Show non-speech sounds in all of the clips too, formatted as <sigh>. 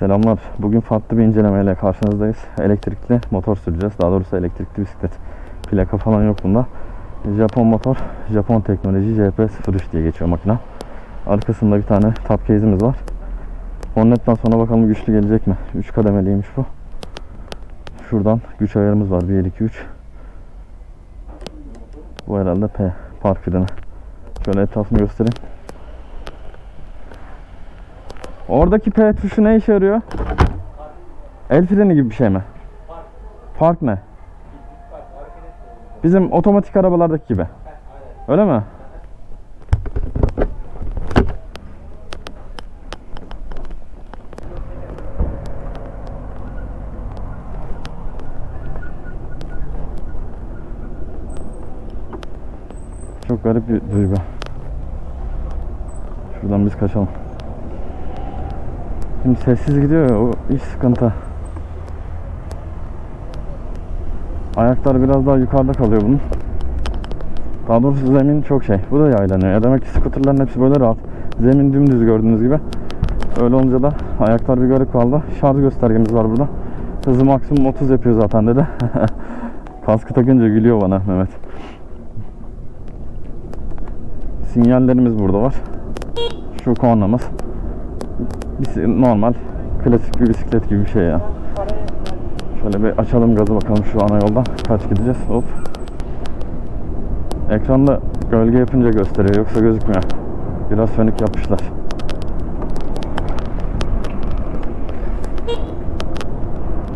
Selamlar. Bugün farklı bir incelemeyle karşınızdayız. Elektrikli motor süreceğiz. Daha doğrusu elektrikli bisiklet. Plaka falan yok bunda. Japon motor, Japon teknoloji JP03 diye geçiyor makina. Arkasında bir tane top case'imiz var. Hornet'ten sonra bakalım güçlü gelecek mi? 3 kademeliymiş bu. Şuradan güç ayarımız var. 1, 2, 3. Bu herhalde P. Park freni. Şöyle etrafını göstereyim. Oradaki P tuşu ne işe yarıyor? El freni gibi bir şey mi? Park ne? Bizim otomatik arabalardaki gibi. Öyle mi? Çok garip bir duygu. Şuradan biz kaçalım. Şimdi sessiz gidiyor ya o iş sıkıntı. Ayaklar biraz daha yukarıda kalıyor bunun. Daha doğrusu zemin çok şey. Bu da yaylanıyor. Ya demek ki skuterların hepsi böyle rahat. Zemin dümdüz gördüğünüz gibi. Öyle olunca da ayaklar bir garip kaldı. Şarj göstergemiz var burada. Hızı maksimum 30 yapıyor zaten dedi. <laughs> Kaskı takınca gülüyor bana Mehmet. Sinyallerimiz burada var. Şu kornamız. Normal klasik bir bisiklet gibi bir şey ya. Şöyle bir açalım gazı bakalım şu ana yoldan kaç gideceğiz. Hop. Ekranda gölge yapınca gösteriyor yoksa gözükmüyor. Biraz sönük yapmışlar.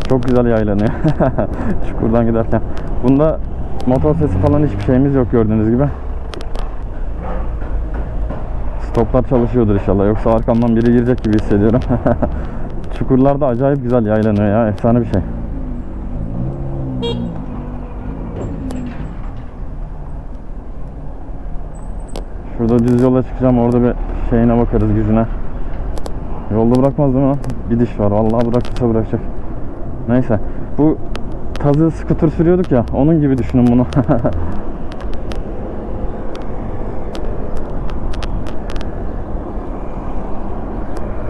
Çok güzel yaylanıyor. <laughs> Çukurdan giderken. Bunda motor sesi falan hiçbir şeyimiz yok gördüğünüz gibi. Stoplar çalışıyordur inşallah. Yoksa arkamdan biri girecek gibi hissediyorum. <laughs> Çukurlarda acayip güzel yaylanıyor ya. Efsane bir şey. Şurada düz yola çıkacağım. Orada bir şeyine bakarız gücüne. Yolda bırakmaz değil mi? Bir diş var. Vallahi bırakırsa bırakacak. Neyse. Bu tazı skuter sürüyorduk ya. Onun gibi düşünün bunu. <laughs>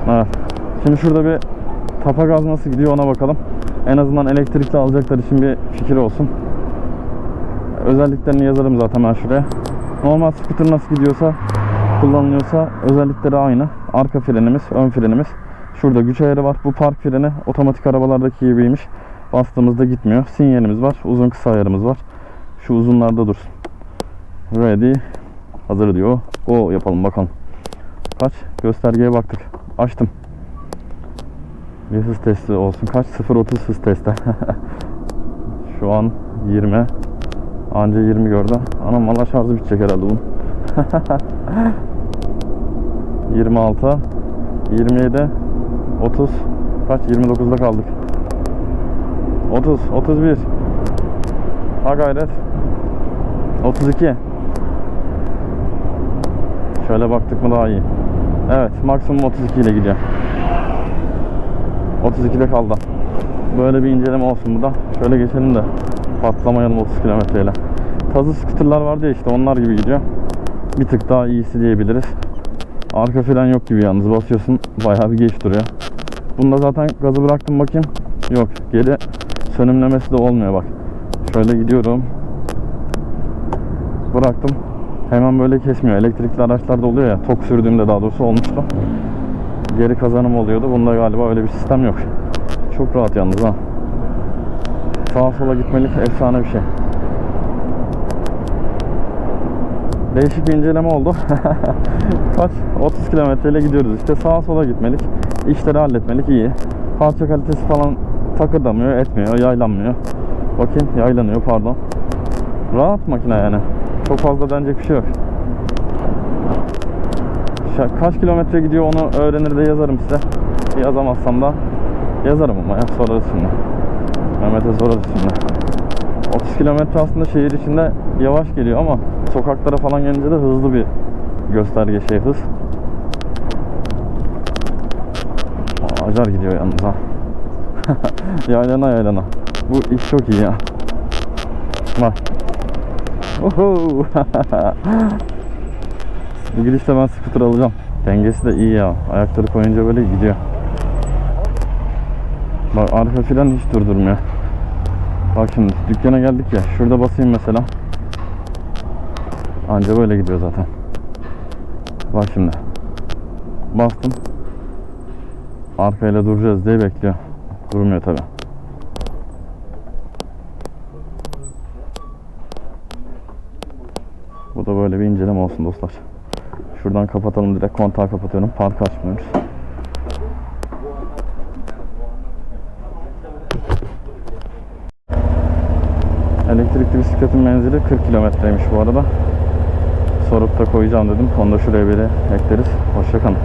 Evet. Şimdi şurada bir tapa gaz nasıl gidiyor ona bakalım. En azından elektrikli alacaklar için bir fikir olsun. Özelliklerini yazarım zaten ben şuraya. Normal scooter nasıl gidiyorsa kullanılıyorsa özellikleri aynı. Arka frenimiz, ön frenimiz. Şurada güç ayarı var. Bu park freni otomatik arabalardaki gibiymiş. Bastığımızda gitmiyor. Sinyalimiz var. Uzun kısa ayarımız var. Şu uzunlarda dursun. Ready. Hazır diyor. Go yapalım bakalım. Kaç? Göstergeye baktık. Açtım. Bir hız testi olsun. Kaç? 0.30 hız testi. <laughs> Şu an 20. Anca 20 gördü. Anam valla şarjı bitecek herhalde bunun. 26 27 30 kaç 29'da kaldık 30 31 ha gayret 32 şöyle baktık mı daha iyi evet maksimum 32 ile gidiyor 32'de kaldı böyle bir inceleme olsun bu da şöyle geçelim de patlamayalım 30 kilometre ile tazı scooterlar vardı ya işte onlar gibi gidiyor bir tık daha iyisi diyebiliriz Arka fren yok gibi yalnız basıyorsun bayağı bir geç duruyor. Bunda zaten gazı bıraktım bakayım. Yok geri sönümlemesi de olmuyor bak. Şöyle gidiyorum. Bıraktım. Hemen böyle kesmiyor. Elektrikli araçlarda oluyor ya. Tok sürdüğümde daha doğrusu olmuştu. Geri kazanım oluyordu. Bunda galiba öyle bir sistem yok. Çok rahat yalnız ha. Sağa sola gitmelik efsane bir şey. Değişik bir inceleme oldu. <laughs> Kaç? 30 kilometreyle gidiyoruz işte. Sağa sola gitmelik. İşleri halletmelik iyi. Parça kalitesi falan takırdamıyor, etmiyor, yaylanmıyor. Bakayım yaylanıyor pardon. Rahat makine yani. Çok fazla denecek bir şey yok. Kaç kilometre gidiyor onu öğrenir de yazarım size. Yazamazsam da yazarım ama ya sorarız şimdi. Mehmet'e sorarız şimdi. 30 kilometre aslında şehir içinde yavaş geliyor ama sokaklara falan gelince de hızlı bir gösterge şey hız. Aa, Acar gidiyor yalnız ha. <laughs> yaylana yaylana. Bu iş çok iyi ya. Bak. Oho. <laughs> Bu gidişte ben scooter alacağım. Dengesi de iyi ya. Ayakları koyunca böyle gidiyor. Bak arka fren hiç durdurmuyor. Bak şimdi dükkana geldik ya. Şurada basayım mesela. Anca böyle gidiyor zaten. Bak şimdi. Bastım. Arkayla duracağız diye bekliyor. Durmuyor tabi. Bu da böyle bir inceleme olsun dostlar. Şuradan kapatalım direkt kontağı kapatıyorum. Park açmıyoruz. Elektrikli bisikletin menzili 40 kilometreymiş bu arada. Sorup da koyacağım dedim. Onu da şuraya bir de ekleriz. Hoşçakalın.